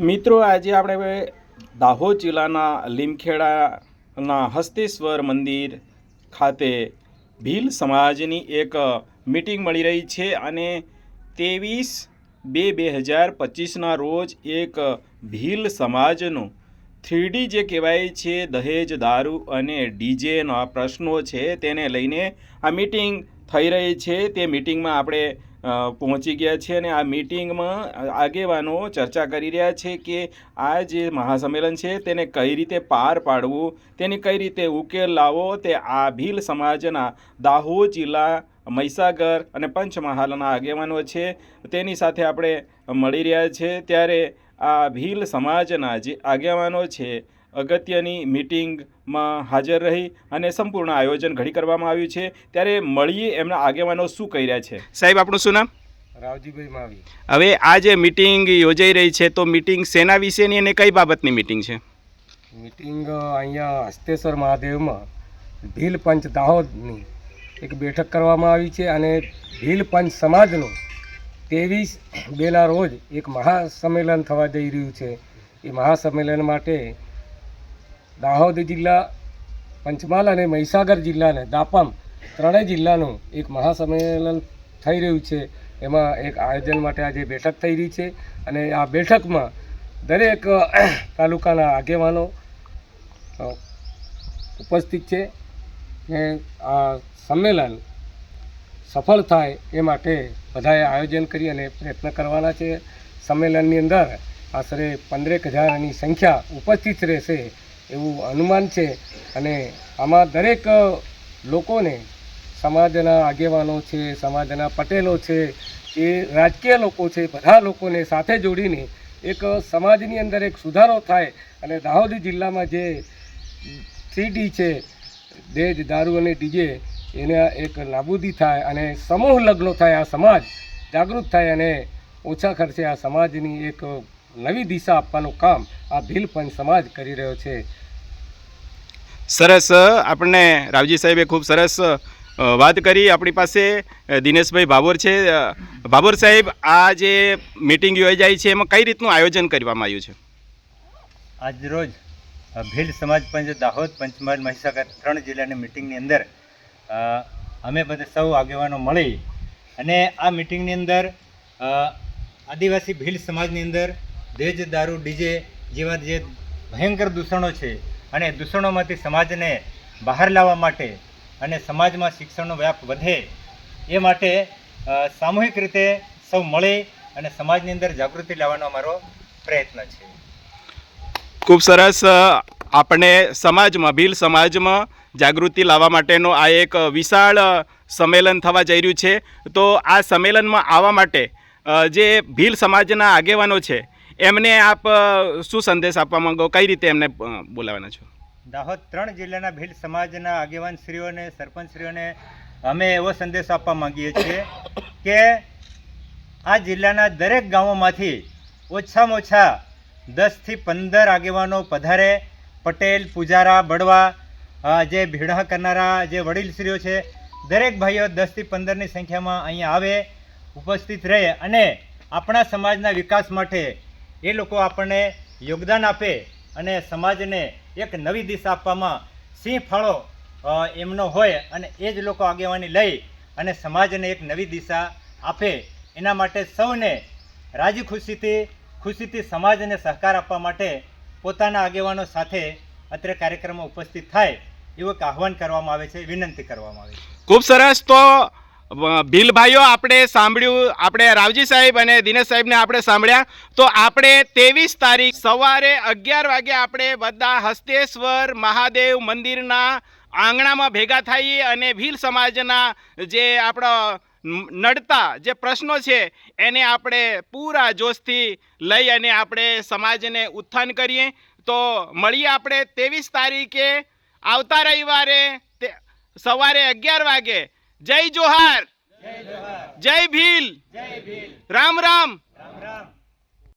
મિત્રો, આજે આપણે દાહોદ જિલ્લાના લીમખેડાના હસ્તેશ્વર મંદિર ખાતે ભીલ સમાજની એક મિટિંગ મળી રહી છે અને ત્રેવીસ બે બે હજાર પચીસના રોજ એક ભીલ સમાજનું થ્રીડી જે કહેવાય છે, દહેજ, દારૂ અને ડીજેના પ્રશ્નો છે, તેને લઈને આ મિટિંગ થઈ રહી છે. તે મિટિંગમાં આપણે પહોંચી ગયા છે અને આ મિટિંગમાં આગેવાનો ચર્ચા કરી રહ્યા છે કે આ જે મહાસંમેલન છે તેને કઈ રીતે પાર પાડવું, તેને કઈ રીતે ઉકેલ લાવવો તે આ ભીલ સમાજના દાહોદ જિલ્લા, મહીસાગર અને પંચમહાલના આગેવાનો છે. તેની સાથે આપણે મળી રહ્યા છે ત્યારે આ ભીલ સમાજના જે આગેવાનો છે અગત્યની મિટિંગમાં હાજર રહી અને સંપૂર્ણ આયોજન ઘડી કરવામાં આવ્યું છે. ત્યારે મળીએ એમના આગેવાનો શું કહી રહ્યા છે. સાહેબ આપણું શું નામ? રાવજીભાઈ માવી. હવે આ જે મિટિંગ યોજાઈ રહી છે તો મિટિંગ શેના વિશેની અને કઈ બાબતની મિટિંગ છે? મિટિંગ અહીંયા હસ્તેશ્વર મહાદેવમાં ભીલ પંચ દાહોદની એક બેઠક કરવામાં આવી છે અને ભીલ પંચ સમાજનું ત્રેવીસ બેના રોજ એક મહાસંમેલન થવા જઈ રહ્યું છે. એ મહાસંમેલન માટે દાહોદ જિલ્લા, પંચમહાલ અને મહીસાગર જિલ્લાને દાપમ ત્રણેય જિલ્લાનું એક મહાસંમેલન થઈ રહ્યું છે. એમાં એક આયોજન માટે આજે બેઠક થઈ રહી છે અને આ બેઠકમાં દરેક તાલુકાના આગેવાનો ઉપસ્થિત છે ને આ સંમેલન સફળ થાય એ માટે બધાએ આયોજન કરી અને પ્રયત્ન કરવાના છે. સંમેલનની અંદર આશરે પંદરેક હજારની સંખ્યા ઉપસ્થિત રહેશે. એવું અનુમાન છે. અને આમાં દરેક લોકોને સમાજના આગેવાનો છે, સમાજના પટેલો છે, એ રાજકીય લોકો છે, બધા લોકોને સાથે જોડીને એક સમાજની અંદર એક સુધારો થાય અને દાહોદ જિલ્લામાં જે થ્રી છે, દેજ, દારૂ અને ડીજે, એને એક નાબૂદી થાય અને સમૂહ લગ્નો થાય, આ સમાજ જાગૃત થાય અને ઓછા ખર્ચે આ સમાજની એક નવી દિશા આપવાનું કામ આ ભીલ પંચ સમાજ કરી રહ્યો છે. સરસ આપણને રાવજી સાહેબે ખૂબ સરસ વાત કરી. આપણી પાસે દિનેશભાઈ ભાભોર છે. ભાભોર સાહેબ, આ જે મિટિંગ યોજાઈ છે, એમાં કઈ રીતનું આયોજન કરવામાં આવ્યું છે? આજરોજ ભીલ સમાજ પંચ દાહોદ, પંચમહાલ, મહીસાગર ત્રણ જિલ્લાની મિટિંગની અંદર અમે બધા સૌ આગેવાનો મળી અને આ મિટિંગની અંદર આદિવાસી ભીલ સમાજની અંદર, દેજ દારૂ ડીજે જેવા જે ભયંકર દૂષણો છે અને દૂષણોમાંથી સમાજને બહાર લાવવા માટે અને સમાજમાં શિક્ષણનો વ્યાપ વધે એ માટે સામૂહિક રીતે સૌ મળી અને સમાજની અંદર જાગૃતિ લાવવાનો અમારો પ્રયત્ન છે. ખૂબ સરસ આપણે સમાજમાં, ભીલ સમાજમાં જાગૃતિ લાવવા માટેનો આ એક વિશાળ સંમેલન થવા જઈ રહ્યું છે. તો આ સંમેલનમાં આવવા માટે જે ભીલ સમાજના આગેવાનો છે એમને આપ શું સંદેશ આપવા માંગો? કઈ રીતે એમને બોલાવવાના છો? દાહોદ ત્રણ જિલ્લાના ભીલ સમાજના આગેવાનશ્રીઓને, સરપંચશ્રીઓને અમે એવો સંદેશ આપવા માંગીએ છીએ કે આ જિલ્લાના દરેક ગામોમાંથી ઓછામાં ઓછા દસથી પંદર આગેવાનો પધારે. પટેલ, પૂજારા બળવા જે ભીડા કરનારા, જે વડીલશ્રીઓ છે, દરેક ભાઈઓ દસથી પંદરની સંખ્યામાં અહીંયા આવે, ઉપસ્થિત રહે અને આપણા સમાજના વિકાસ માટે એ લોકો આપણને યોગદાન આપે અને સમાજને એક નવી દિશા આપવામાં સિંહ ફાળો એમનો હોય અને એ જ લોકો આગેવાની લઈ અને સમાજને એક નવી દિશા આપે. એના માટે સૌને રાજી ખુશીથી ખુશીથી સમાજને સહકાર આપવા માટે પોતાના આગેવાનો સાથે અત્રે કાર્યક્રમમાં ઉપસ્થિત થાય એવું એક આહવાન કરવામાં આવે છે, વિનંતી કરવામાં આવે છે. ખૂબ સરસ. તો અ, ભીલ ભાઈઓ આપણે સાંભળ્યું આપણે રાવજી સાહેબ અને દિનેશ સાહેબને આપણે સાંભળ્યા. તો આપણે ત્રેવીસ તારીખ સવારે અગિયાર વાગે આપણે બધા હસ્તેશ્વર મહાદેવ મંદિરના આંગણામાં ભેગા થઈએ અને ભીલ સમાજના જે આપણા નડતા જે પ્રશ્નો છે એને આપણે પૂરા જોશથી લઈ અને આપણે સમાજને ઉત્થાન કરીએ. તો મળીએ આપણે ત્રેવીસ તારીખે. આવતા રવિવારે સવારે અગિયાર વાગે જય જોહાર. જય ભીલ. રામ રામ.